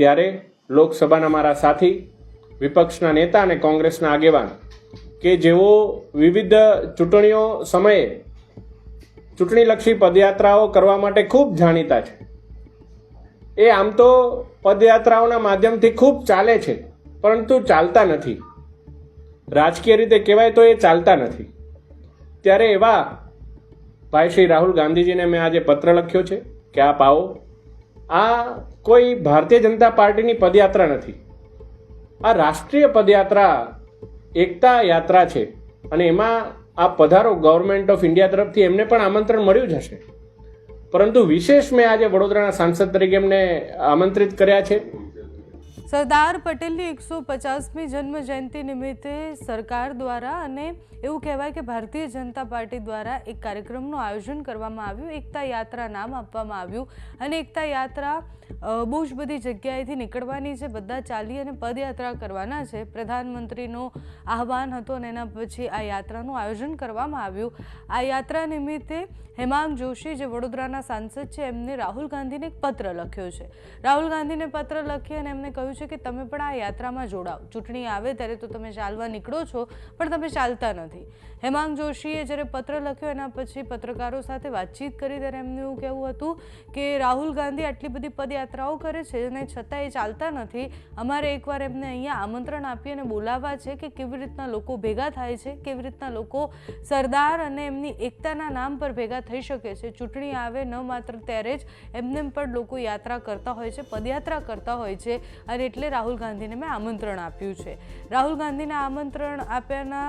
ત્યારે લોકસભાના મારા સાથી, વિપક્ષના નેતા અને કોંગ્રેસના આગેવાન કે જેઓ વિવિધ ચૂંટણીઓ સમયે ચૂંટણીલક્ષી પદયાત્રાઓ કરવા માટે ખૂબ જાણીતા છે. એ આમ તો પદયાત્રાઓના માધ્યમથી ખૂબ ચાલે છે, પરંતુ ચાલતા નથી. રાજકીય રીતે કહેવાય તો એ ચાલતા નથી. ત્યારે એવા ભાઈ શ્રી રાહુલ ગાંધીજીને મેં આજે પત્ર લખ્યો છે કે આપ આવો. આ કોઈ ભારતીય જનતા પાર્ટીની પદયાત્રા નથી. આ રાષ્ટ્રીય પદયાત્રા એકતા યાત્રા છે અને એમાં આ પધારો ગવર્મેન્ટ ઓફ ઇન્ડિયા તરફથી એમને પણ આમંત્રણ મળ્યું જ હશે. પરંતુ વિશેષ મેં આજે વડોદરાના સાંસદ તરીકે એમને આમંત્રિત કર્યા છે. સરદાર પટેલની એકસો પચાસમી જન્મ જયંતિ નિમિત્તે સરકાર દ્વારા અને એવું કહેવાય કે ભારતીય જનતા પાર્ટી દ્વારા એક કાર્યક્રમનું આયોજન કરવામાં આવ્યું. એકતા યાત્રા નામ આપવામાં આવ્યું અને એકતા યાત્રા બહુ જ બધી જગ્યાએથી નીકળવાની છે. બધા ચાલી અને પદયાત્રા કરવાના છે. પ્રધાનમંત્રીનો આહવાન હતો અને એના પછી આ યાત્રાનું આયોજન કરવામાં આવ્યું. આ યાત્રા નિમિત્તે હેમાંગ જોશી, જે વડોદરાના સાંસદ છે, એમને રાહુલ ગાંધીને એક પત્ર લખ્યો છે. રાહુલ ગાંધીને પત્ર લખી અને એમને કહ્યું છે કે તમે પણ આ યાત્રામાં જોડાઓ ચૂંટણી આવે ત્યારે તો તમે ચાલવા નીકળો છો, પણ તમે ચાલતા નથી. હેમાંગ જોશીએ જ્યારે પત્ર લખ્યો એના પછી પત્રકારો સાથે વાતચીત કરી ત્યારે એમનું એવું કહેવું હતું કે રાહુલ ગાંધી આટલી બધી પદયાત્રાઓ કરે છે અને છતાં એ ચાલતા નથી. અમારે એકવાર એમને અહીંયા આમંત્રણ આપી અને બોલાવવા છે કે કેવી રીતના લોકો ભેગા થાય છે, કેવી રીતના લોકો સરદાર અને એમની એકતાના નામ પર ભેગા થઈ શકે છે. ચૂંટણી આવે ન માત્ર ત્યારે જ એમને પણ લોકો યાત્રા કરતા હોય છે, પદયાત્રા કરતા હોય છે અને એટલે રાહુલ ગાંધીને મેં આમંત્રણ આપ્યું છે. રાહુલ ગાંધીને આમંત્રણ આપ્યાના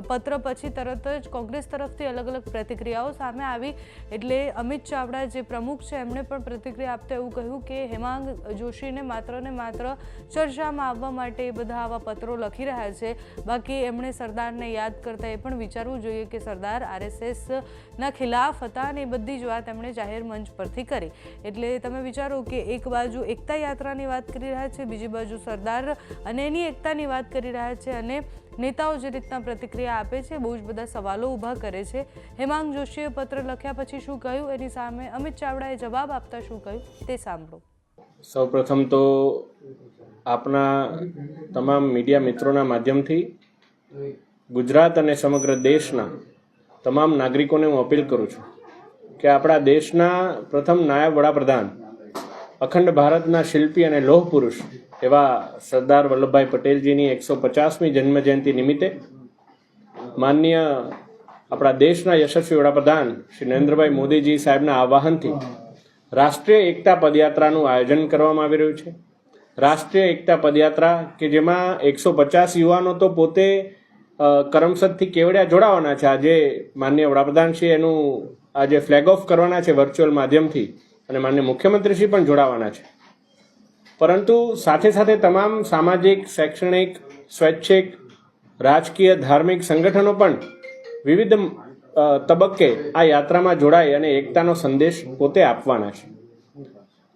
પત્ર પછી તરત જ કોંગ્રેસ તરફથી અલગ અલગ પ્રતિક્રિયાઓ સામે આવી. એટલે અમિત ચાવડા જે પ્રમુખ છે, એમણે પણ પ્રતિક્રિયા આપતા એવું કહ્યું કે હેમાંગ જોશીને માત્ર ને માત્ર ચર્ચામાં આવવા માટે એ બધા આવા પત્રો લખી રહ્યા છે. બાકી એમણે સરદારને યાદ કરતા એ પણ વિચારવું જોઈએ કે સરદાર આરએસએસના ખિલાફ હતા અને એ બધી જ વાત એમણે જાહેર મંચ પરથી કરી. એટલે તમે વિચારો કે એક બાજુ એકતા યાત્રાની વાત કરી રહ્યા છે, બીજી બાજુ સરદાર અને એની એકતાની વાત કરી રહ્યા છે અને નેતાઓ જે રીતના પ્રતિક્રિયા આપે છે, બહુ જ બધા સવાલો ઊભા કરે છે. હેમાંગ જોશીએ પત્ર લખ્યા પછી શું કહ્યું? એની સામે અમિત ચાવડાએ જવાબ આપતા શું કહ્યું? તે સાંભળો. સૌપ્રથમ તો આપના તમામ મીડિયા મિત્રોના માધ્યમથી ગુજરાત અને સમગ્ર દેશના તમામ નાગરિકોને હું અપીલ કરું છું કે આપણા દેશના પ્રથમ નાયબ વડાપ્રધાન અખંડ ભારતના શિલ્પી અને લોહ પુરુષ એવા સરદાર વલ્લભભાઈ પટેલજીની એકસો પચાસમી જન્મજયંતિ નિમિત્તે માનનીય આપણા દેશના યશસ્વી વડાપ્રધાન શ્રી નરેન્દ્રભાઈ મોદીજી સાહેબના આવાહનથી રાષ્ટ્રીય એકતા પદયાત્રાનું આયોજન કરવામાં આવી રહ્યું છે. રાષ્ટ્રીય એકતા પદયાત્રા કે જેમાં એકસો પચાસ યુવાનો તો પોતે કરમસદથી કેવડિયા જોડાવાના છે. આજે વડાપ્રધાન છે એનું આજે ફ્લેગ ઓફ કરવાના છે વર્ચ્યુઅલ માધ્યમથી. અને માન્ય મુખ્યમંત્રીશ્રી પણ જોડાવાના છે. પરંતુ સાથે સાથે તમામ સામાજિક, શૈક્ષણિક, સ્વૈચ્છિક, રાજકીય, ધાર્મિક સંગઠનો પણ વિવિધ તબક્કે આ યાત્રામાં જોડાઈ અને એકતાનો સંદેશ પોતે આપવાના છે.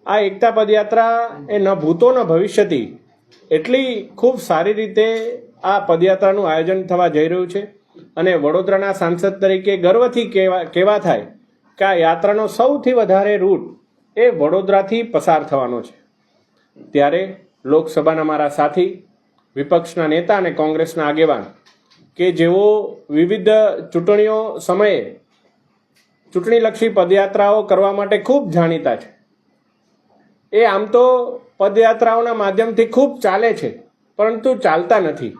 આ એકતા પદયાત્રા એ ન ભૂતો ન ભવિષ્યથી એટલી ખૂબ સારી રીતે આ પદયાત્રાનું આયોજન થવા જઈ રહ્યું છે અને વડોદરાના સાંસદ તરીકે ગર્વથી કહેવા કહેવા થાય કે આ યાત્રાનો સૌથી વધારે રૂટ એ વડોદરાથી પસાર થવાનો છે. ત્યારે લોકસભાના મારા સાથી, વિપક્ષના નેતા અને કોંગ્રેસના આગેવાન કે જેઓ વિવિધ ચૂંટણીઓ સમયે ચૂંટણીલક્ષી પદયાત્રાઓ કરવા માટે ખૂબ જાણીતા છે. એ આમ તો પદયાત્રાઓના માધ્યમથી ખૂબ ચાલે છે, પરંતુ ચાલતા નથી.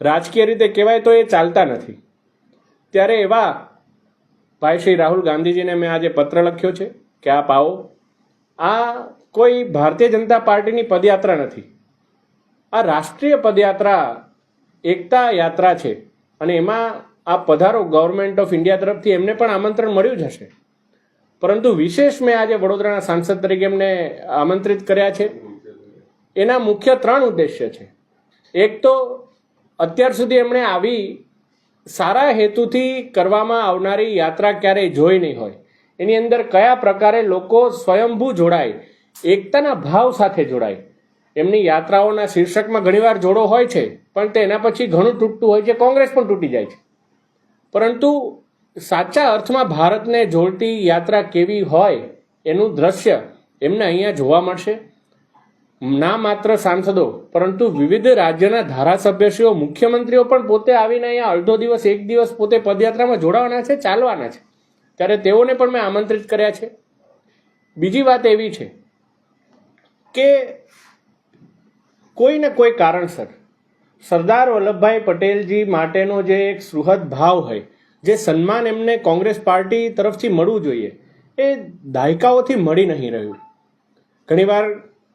રાજકીય રીતે કહેવાય તો એ ચાલતા નથી. ત્યારે એવા ભાઈ શ્રી રાહુલ ગાંધીજીને મેં આજે પત્ર લખ્યો છે. કે આપ આવો આ કોઈ ભારતીય જનતા પાર્ટીની પદયાત્રા નથી. આ રાષ્ટ્રીય પદયાત્રા એકતા યાત્રા છે અને એમાં આ પધારો ગવર્મેન્ટ ઓફ ઇન્ડિયા તરફથી એમને પણ આમંત્રણ મળ્યું જ હશે. પરંતુ વિશેષ મેં આજે વડોદરાના સાંસદ તરીકે એમને આમંત્રિત કર્યા છે. એના મુખ્ય ત્રણ ઉદ્દેશ્ય છે. એક તો અત્યાર સુધી એમણે આવી સારા હેતુથી કરવામાં આવનારી યાત્રા ક્યારેય જોઈ નહીં હોય. એની અંદર કયા પ્રકારે લોકો સ્વયંભૂ જોડાય, એકતાના ભાવ સાથે જોડાય. એમની યાત્રાઓના શીર્ષકમાં ઘણીવાર જોડો હોય છે, પણ તેના પછી ઘણું તૂટતું હોય છે, કોંગ્રેસ પણ તૂટી જાય છે. પરંતુ સાચા અર્થમાં ભારતને જોડતી યાત્રા કેવી હોય એનું દ્રશ્ય એમને અહીંયા જોવા મળશે. ના માત્ર સાંસદો, પરંતુ વિવિધ રાજ્યના ધારાસભ્યશ્રીઓ, મુખ્યમંત્રીઓ પણ પોતે આવીને અહીંયા અડધો દિવસ, એક દિવસ પોતે પદયાત્રામાં જોડાવાના છે, ચાલવાના છે. ત્યારે તેઓને પણ મેં આમંત્રિત કર્યા છે. બીજી વાત એવી છે કે કોઈ ને કોઈ કારણસર સરદાર વલ્લભભાઈ પટેલજી માટેનો જે એક સુહદ ભાવ હોય, જે સન્માન એમને કોંગ્રેસ પાર્ટી તરફથી મળવું જોઈએ, એ દાયકાઓથી મળી નહીં રહ્યું. ઘણીવાર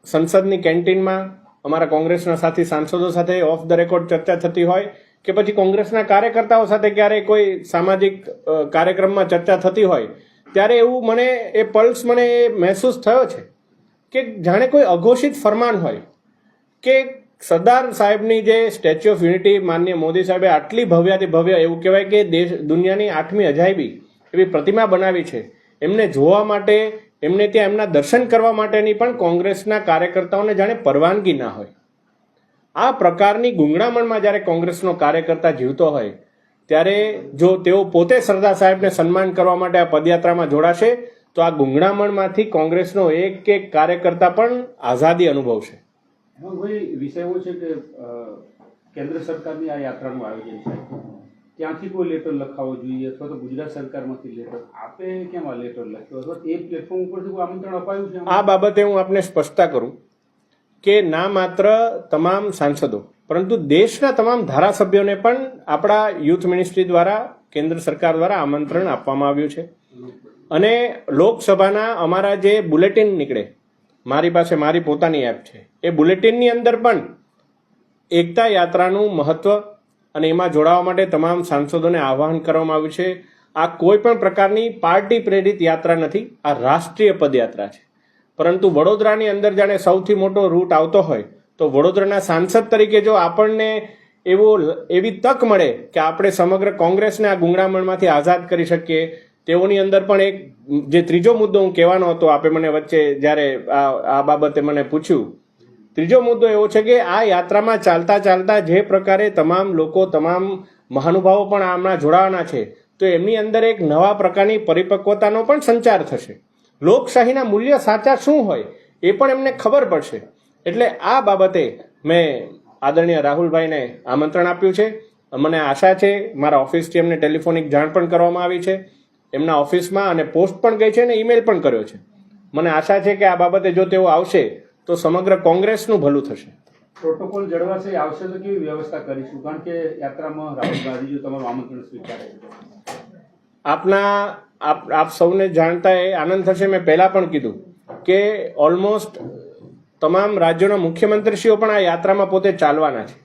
સંસદની કેન્ટીનમાં અમારા કોંગ્રેસના સાથી સાંસદો સાથે ઓફ ધ રેકોર્ડ ચર્ચા થતી હોય કે પછી કોંગ્રેસના કાર્યકર્તાઓ સાથે ક્યારેય કોઈ સામાજિક કાર્યક્રમમાં ચર્ચા થતી હોય, ત્યારે એવું મને, એ પલ્સ મને એ મહેસૂસ થયો છે કે જાણે કોઈ અઘોષિત ફરમાન હોય કે સરદાર સાહેબની જે સ્ટેચ્યુ ઓફ યુનિટી માનનીય મોદી સાહેબે આટલી ભવ્યાથી ભવ્ય એવું કહેવાય કે દેશ, દુનિયાની આઠમી અજાયબી એવી પ્રતિમા બનાવી છે, એમને જોવા માટે, એમને ત્યાં એમના દર્શન કરવા માટેની પણ કોંગ્રેસના કાર્યકર્તાઓને જાણે પરવાનગી ના હોય. આ પ્રકારની ગુંગળામણમાં જ્યારે કોંગ્રેસનો કાર્યકર્તા જીવતો હોય ત્યારે જો તેઓ પોતે સરદાર સાહેબને સન્માન કરવા માટે આ પદયાત્રામાં જોડાશે તો આ ગુંગળામણમાંથી કોંગ્રેસનો એક એક કાર્યકર્તા પણ આઝાદી અનુભવશે. વિષય એવો છે કે કેન્દ્ર સરકારની આ યાત્રાનું આયોજન છે. ત્યાંથી કોઈ લેટર લખાવવો જોઈએ અથવા તો ગુજરાત સરકારમાંથી લેટર આપે કેમ આ લેટર લખ્યો? અથવા એ પ્લેટફોર્મ ઉપરથી કોઈ આમંત્રણ અપાયું છે? આ બાબતે હું આપને સ્પષ્ટતા કરું. કે ના માત્ર તમામ સાંસદો, પરંતુ દેશના તમામ ધારાસભ્યોને પણ આપણા યુથ મિનિસ્ટ્રી દ્વારા, કેન્દ્ર સરકાર દ્વારા આમંત્રણ આપવામાં આવ્યું છે. અને લોકસભાના અમારા જે બુલેટિન નીકળે, મારી પાસે મારી પોતાની એપ છે. એ બુલેટિનની અંદર પણ એકતા યાત્રાનું મહત્વ અને એમાં જોડાવા માટે તમામ સાંસદોને આહ્વાન કરવામાં આવ્યું છે. આ કોઈ પણ પ્રકારની પાર્ટી પ્રેરિત યાત્રા નથી, આ રાષ્ટ્રીય પદયાત્રા છે. પરંતુ વડોદરાની અંદર જાણે સૌથી મોટો રૂટ આવતો હોય, તો વડોદરાના સાંસદ તરીકે જો આપણને એવો એવી તક મળે કે આપણે સમગ્ર કોંગ્રેસને આ ગુંગળામણમાંથી આઝાદ કરી શકીએ, તેઓની અંદર પણ એક, જે ત્રીજો મુદ્દો હું કહેવાનો હતો આપે મને વચ્ચે જ્યારે આ બાબતે મને પૂછ્યું, ત્રીજો મુદ્દો એવો છે કે આ યાત્રામાં ચાલતા ચાલતા જે પ્રકારે તમામ લોકો, તમામ મહાનુભાવો પણ આમના જોડાવાના છે, તો એમની અંદર એક નવા પ્રકારની પરિપક્વતાનો પણ સંચાર થશે. લોકશાહીના મૂલ્ય સાચા શું હોય એ પણ એમને ખબર પડશે. એટલે આ બાબતે મેં આદરણીય રાહુલભાઈને આમંત્રણ આપ્યું છે. મને આશા છે મારા ઓફિસથી એમને ટેલિફોનિક જાણ પણ કરવામાં આવી છે. એમના ઓફિસમાં અને પોસ્ટ પણ ગઈ છે અને ઈમેલ પણ કર્યો છે. મને આશા છે કે આ બાબતે જો તેઓ આવશે, તો સમગ્ર કોંગ્રેસનું ભલું થશે. પ્રોટોકોલ જળવાશે, આવશે તો કેવી વ્યવસ્થા કરીશું? કારણ કે યાત્રામાં રાહુલ ગાંધીજી તમારું આમંત્રણ સ્વીકારે આપના, આપ આપ સૌને જાણતા એ આનંદ થશે. મેં પહેલાં પણ કીધું કે ઓલમોસ્ટ તમામ રાજ્યોના મુખ્યમંત્રીશ્રીઓ પણ આ યાત્રામાં પોતે ચાલવાના છે.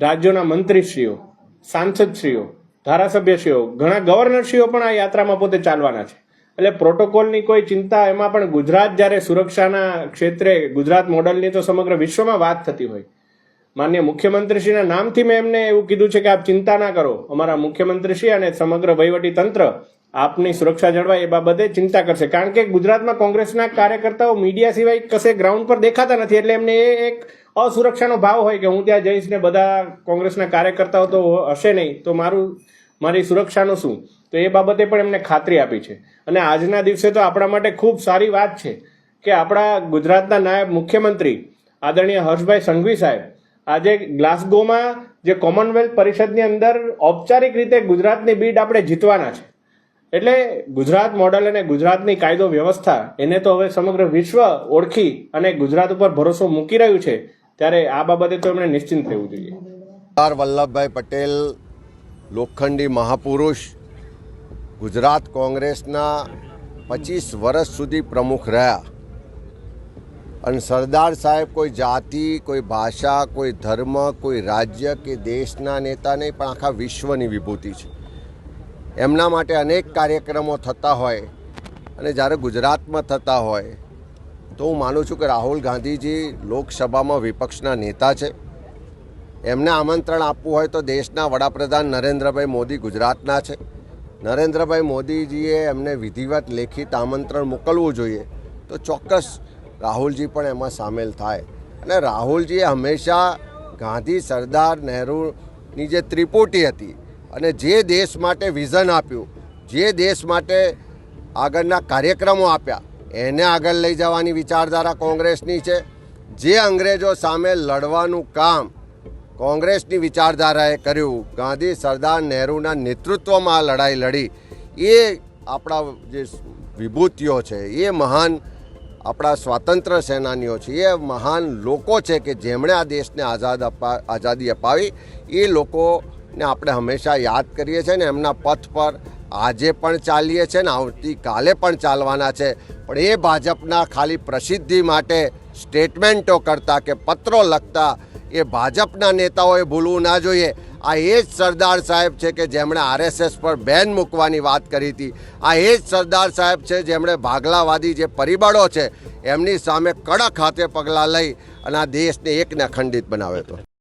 રાજ્યોના મંત્રીશ્રીઓ, સાંસદશ્રીઓ, ધારાસભ્યશ્રીઓ, ઘણા ગવર્નરશ્રીઓ પણ આ યાત્રામાં પોતે ચાલવાના છે. એટલે પ્રોટોકોલની કોઈ ચિંતા એમાં પણ ગુજરાત જ્યારે સુરક્ષાના ક્ષેત્રે ગુજરાત મોડલની તો સમગ્ર વિશ્વમાં વાત થતી હોય. માન્ય મુખ્યમંત્રીશ્રીના નામથી મેં એમને એવું કીધું છે કે આપ ચિંતા ના કરો. અમારા મુખ્યમંત્રીશ્રી અને સમગ્ર વહીવટી તંત્ર આપની સુરક્ષા જળવાય એ બાબતે ચિંતા કરશે. કારણ કે ગુજરાતમાં કોંગ્રેસના કાર્યકર્તાઓ મીડિયા સિવાય કશે ગ્રાઉન્ડ પર દેખાતા નથી. એટલે એમને એ એક અસુરક્ષાનો ભાવ હોય કે હું ત્યાં જઈશ ને બધા કોંગ્રેસના કાર્યકર્તાઓ તો હશે નહીં, તો મારું, મારી સુરક્ષાનું શું? તો એ બાબતે પણ એમને ખાતરી આપી છે. અને આજના દિવસે તો આપણા માટે ખૂબ સારી વાત છે કે આપણા ગુજરાતના નાયબ મુખ્યમંત્રી આદરણીય હર્ષભાઈ સંઘવી સાહેબ આજે ગ્લાસગોમાં જે કોમનવેલ્થ પરિષદની અંદર ઔપચારિક રીતે ગુજરાતની બીડ આપણે જીતવાના છે. એટલે ગુજરાત મોડલ અને ગુજરાતની કાયદો વ્યવસ્થા એને તો હવે સમગ્ર વિશ્વ ઓળખી અને ગુજરાત ઉપર ભરોસો મૂકી રહ્યું છે, ત્યારે આ બાબતે તો એમણે નિશ્ચિંત રહેવું જોઈએ. સરદાર વલ્લભભાઈ પટેલ, લોખંડી મહાપુરુષ, ગુજરાત કોંગ્રેસના પચીસ વર્ષ સુધી પ્રમુખ રહ્યા. અને સરદાર સાહેબ કોઈ જાતિ, કોઈ ભાષા, કોઈ ધર્મ, કોઈ રાજ્ય કે દેશના નેતા નહીં, પણ આખા વિશ્વની વિભૂતિ છે. એમના માટે અનેક કાર્યક્રમો થતા હોય અને જ્યારે ગુજરાતમાં થતા હોય, તો હું માનું છું કે રાહુલ ગાંધીજી લોકસભામાં વિપક્ષના નેતા છે. એમને આમંત્રણ આપવું હોય તો દેશના વડાપ્રધાન નરેન્દ્રભાઈ મોદી ગુજરાતના છે. નરેન્દ્રભાઈ મોદીજીએ એમને વિધિવત લેખિત આમંત્રણ મોકલવું જોઈએ. તો ચોક્કસ રાહુલજી પણ એમાં સામેલ થાય. અને રાહુલજીએ હંમેશા ગાંધી, સરદાર નહેરુની જે ત્રિપુટી હતી અને જે દેશ માટે વિઝન આપ્યું, જે દેશ માટે આગળના કાર્યક્રમો આપ્યા, એને આગળ લઈ જવાની વિચારધારા કોંગ્રેસની છે. જે અંગ્રેજો સામે લડવાનું કામ કોંગ્રેસની વિચારધારાએ કર્યું, ગાંધી, સરદાર નહેરુના નેતૃત્વમાં આ લડાઈ લડી, એ આપણા જે વિભૂતિઓ છે, એ મહાન આપણા સ્વાતંત્ર્ય સેનાનીઓ છે, એ મહાન લોકો છે કે જેમણે આ દેશને આઝાદ અપા, આઝાદી અપાવી, એ લોકોને આપણે હંમેશા યાદ કરીએ છીએ ને એમના પથ પર આજે પણ ચાલીએ છીએ ને આવતીકાલે પણ ચાલવાના છે. પણ એ ભાજપના ખાલી પ્રસિદ્ધિ માટે સ્ટેટમેન્ટો કરતા કે પત્રો લખતા એ ભાજપના નેતાઓએ ભૂલવું ના જોઈએ. આ એ જ સરદાર સાહેબ છે કે જેમણે આરએસએસ પર બેન મૂકવાની વાત કરી હતી. આ એ જ સરદાર સાહેબ છે જેમણે ભાગલાવાદી જે પરિબળો છે, એમની સામે કડક હાથે પગલાં લઈ અને આ દેશને એકને અખંડિત બનાવ્યો હતો.